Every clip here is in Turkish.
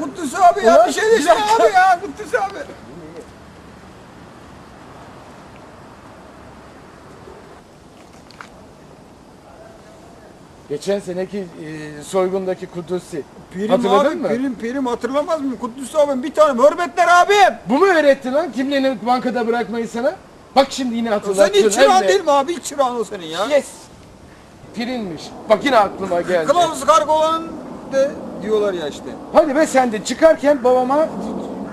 Kutlusu abi ya bir şey desene abi ya Kutlusu abi. Geçen seneki e, soygundaki Kudüs'ü. Pirim Hatırladın abi mı? pirim pirim hatırlamaz mı? Kutlusu abim bir tane hürmetler abim. Bu mu öğretti lan kimliğini bankada bırakmayı sana? Bak şimdi yine hatırlattın. senin ilk çırağın de. değil mi abi? İlk çırağın o senin ya. Yes. Pirinmiş. Bak yine aklıma geldi. Kılavuz kargolanın de diyorlar ya işte. Hadi be sen de çıkarken babama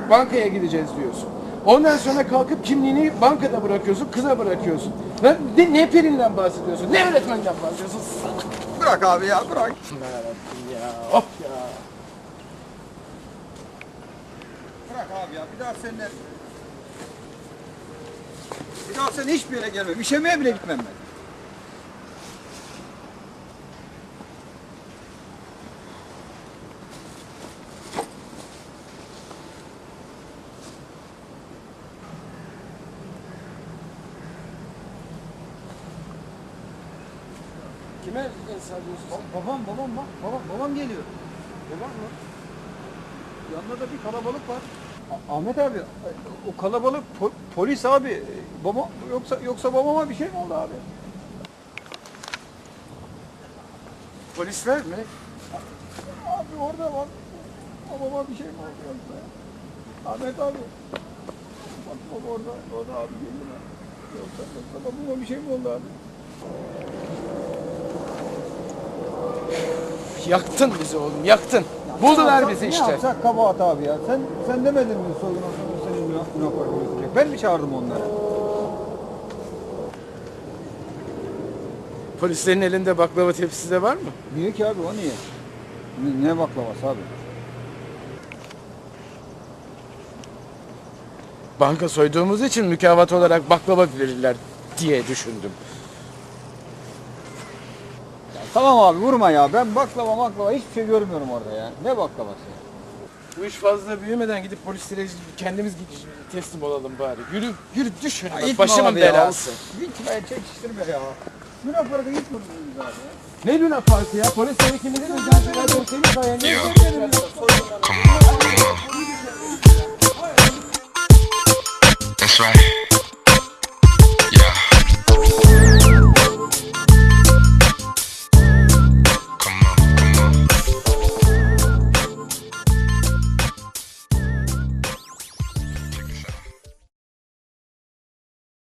bankaya gideceğiz diyorsun. Ondan sonra kalkıp kimliğini bankada bırakıyorsun, kıza bırakıyorsun. Lan ne, ne pirinden bahsediyorsun? Ne öğretmenden bahsediyorsun? Salak. Bırak abi ya bırak. Ya. Of ya. Bırak abi ya bir daha seninle bir daha sen hiçbir yere gelmem. İşemeye bile gitmem ben. Kime el sallıyorsun sen? Babam babam bak babam babam geliyor. Babam mı? Yanında da bir kalabalık var. Ahmet abi o kalabalık po- polis abi. Baba yoksa yoksa babama bir şey mi oldu abi? Polisler mi? Abi orada bak. Babama bir şey mi oldu yoksa? Ahmet abi. Bak baba orada orada abi geliyor. Yoksa yoksa babama bir şey mi oldu abi? Yaktın bizi oğlum, yaktın. Buldular bizi Ne işte. yapsak kabahat abi ya. Sen sen demedin mi soygun olsun senin günah günah götürecek. Ben mi çağırdım onları? Polislerin elinde baklava tepsisi de var mı? Niye ki abi o niye? Ne, ne baklavası abi? Banka soyduğumuz için mükafat olarak baklava verirler diye düşündüm. Tamam abi vurma ya. Ben baklava baklava hiçbir şey görmüyorum orada ya. Ne baklavası? Bu iş fazla büyümeden gidip polislere kendimiz gidip teslim olalım bari. Yürü, yürü düş önüme. itme Başımın abi ya. belası. Gitme çekiştirme ya. Luna Park'a gitmiyoruz abi. Ne Luna Park'ı ya? Polis sevkiminde de özel şeyler yok. Seni dayanıyor. That's right.